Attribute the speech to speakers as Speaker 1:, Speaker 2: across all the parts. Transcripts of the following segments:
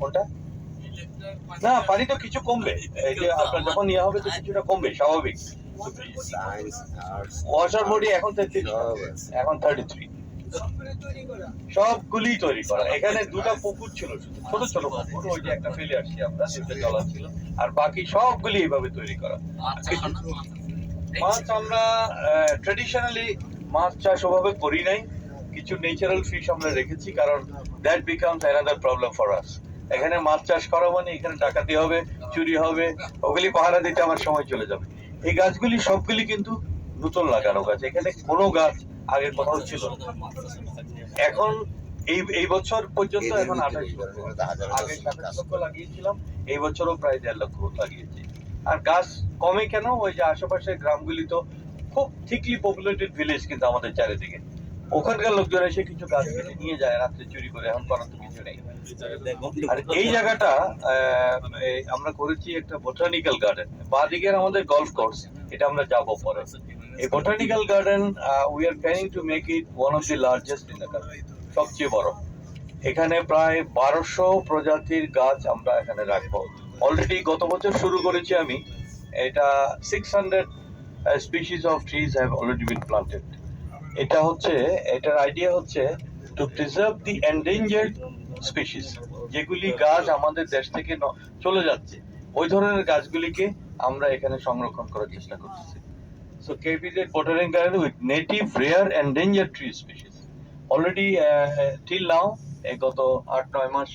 Speaker 1: কোনটা? না পানি তো কিছু কমবে। এই যে আপনার যখন ইয়ে হবে তো কিছুটা কমবে স্বাভাবিক। বডি এখন তেত্রিশ। এখন থার্টি থ্রি সবগুলি তৈরি করা। এখানে দুটো পুকুর ছিল ছোট ছোট পুকুর। ওই যে একটা ফেলে আসছি আমরা যেটা জলা ছিল। আর বাকি সবগুলি এইভাবে তৈরি করা। মাছ আমরা ট্রেডিশনালি মাছ চাষ ওভাবে করি নাই। কিছু ন্যাচারাল ফিশ আমরা রেখেছি কারণ that becomes another problem for us এখানে মাছ চাষ করা মানে এখানে ডাকাতি হবে চুরি হবে ওগুলি পাহারা দিতে আমার সময় চলে যাবে। এই গাছগুলি সবগুলি কিন্তু নতুন লাগানো গাছ। এখানে কোনো গাছ আগে কোথাও ছিল এখন এই এই বছর পর্যন্ত এখন আঠাশ আগে লক্ষ লাগিয়েছিলাম এই বছরও প্রায় দেড় লক্ষ লাগিয়েছি। আর গাছ কমে কেন? ওই যে আশেপাশের গ্রামগুলি তো খুব থিকলি পপুলেটেড ভিলেজ কিন্তু আমাদের চারিদিকে। ওখানকার লোকজন এসে কিছু গাছ কেটে নিয়ে যায়, রাত্রে চুরি করে, এখন করার তো কিছু নেই। আর এই জায়গাটা আমরা করেছি একটা বোটানিক্যাল গার্ডেন বাদিকের আমাদের গলফ কোর্স এটা আমরা যাব পরে। এই botanical garden we are planning to make it one of the largest in the country সবচেয়ে বড়। এখানে প্রায় বারোশো প্রজাতির গাছ আমরা এখানে রাখব। অলরেডি গত বছর শুরু করেছি আমি। এটা six hundred species of trees have already been planted এটা হচ্ছে এটার আইডিয়া হচ্ছে to preserve the endangered species যেগুলি গাছ আমাদের দেশ থেকে চলে যাচ্ছে। ওই ধরনের গাছগুলিকে আমরা এখানে সংরক্ষণ করার চেষ্টা করতেছি। So KPZ botanic garden with native rare endangered tree species already till now গত আট নয় মাস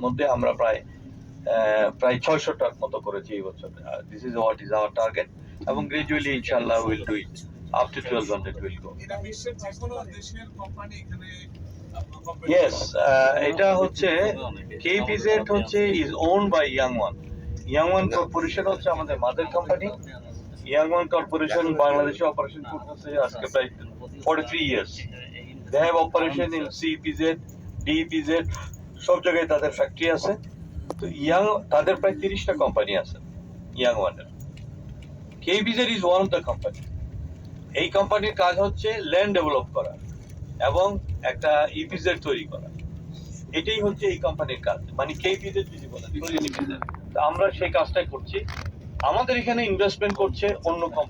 Speaker 1: মধ্যে আমরা প্রায় আহ, প্রায় ছয়শটার মতো করেছি এই বছর। This is what is our target এবং গ্রাজুয়ালি ইনশাল্লাহ will do it up to twelve hundred will go
Speaker 2: এটা যে কোনো দেশের কোম্পানি এখানে আপনার company
Speaker 1: ইয়েস এটা হচ্ছে কেপিজেড হচ্ছে আমাদের মাদার কোম্পানি ইয়াং ওয়ান কর্পোরেশন বাংলাদেশে অপারেশন করতেছে আজকে প্রায় forty three years they have operation in CPZ DPZ সব জায়গায় তাদের ফ্যাক্টরি আছে। তো ইয়াং তাদের প্রায় তিরিশটা কোম্পানি আছে ইয়াং ওয়ানের KPZ is one of the company এই কোম্পানির কাজ হচ্ছে ল্যান্ড ডেভেলপ করা এবং একটা ইপিজেড তৈরি করা। এটাই হচ্ছে এই কোম্পানির কাজ। মানে কেপিজেড যদি বলেন আমরা সেই কাজটাই করছি। আমাদের এখানে ইনভেস্টমেন্ট করছে অন্য কোম্পানি